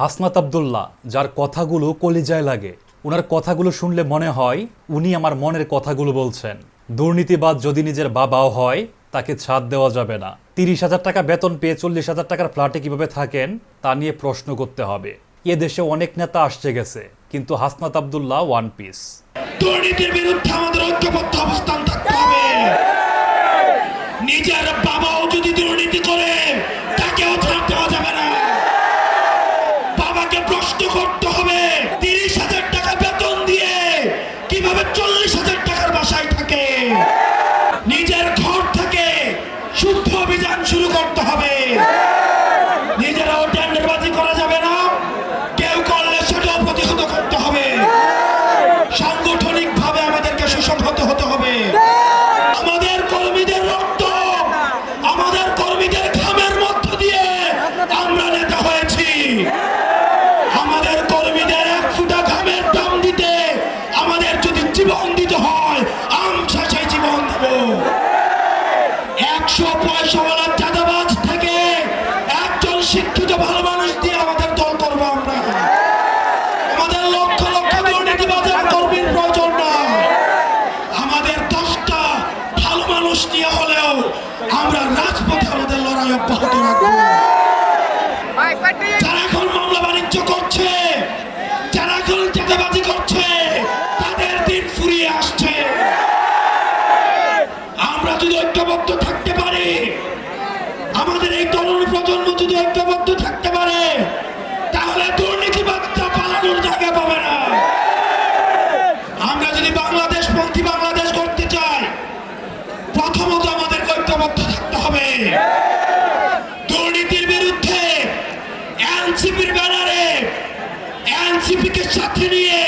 হাসনাত আবদুল্লাহ, যার কথাগুলো কলিজায় লাগে। ওনার কথাগুলো শুনলে মনে হয় উনি আমার মনের কথাগুলো বলছেন। দুর্নীতিবাদ যদি নিজের বাবাও হয়, তাকে ছাদ দেওয়া যাবে না। তিরিশ হাজার টাকা বেতন পেয়ে চল্লিশ হাজার টাকার ফ্ল্যাটে কীভাবে থাকেন, তা নিয়ে প্রশ্ন করতে হবে। এ দেশে অনেক নেতা আসছে গেছে, কিন্তু হাসনাত আবদুল্লাহ ওয়ান পিস দুর্নীতির বিরুদ্ধে আমাদের ঐক্যবদ্ধ অবস্থান থাকতে হবে। বাবাকে করতে হবে। তিরিশ জীবন দেব। একশো থেকে একজন শিক্ষিত ভালো মানুষ দিয়ে আমাদের দল আমরা। আমাদের লক্ষ লক্ষ কর্মীর প্রয়োজন আমাদের দশটা ভালো মানুষ নিয়ে হলেও আমরা রাজপথে আমাদের লড়াই অব্যাহত রাখব। যারা এখন মামলা বাণিজ্য করছে, যারা এখন চাঁদাবাজি করছে ঐক্যবদ্ধ থাকতে পারে। আমাদের এই তরুণ প্রজন্ম যদি ঐক্যবদ্ধ থাকতে পারে, তাহলে দুর্নীতিবাদটা পালানোর জায়গা পাবে না। আমরা যদি বাংলাদেশ পন্থী বাংলাদেশ করতে চাই, প্রথমত আমাদের ঐক্যবদ্ধ থাকতে হবে। দুর্নীতির বিরুদ্ধে এনসিপির ব্যানারে এনসিপি কে সাথে নিয়ে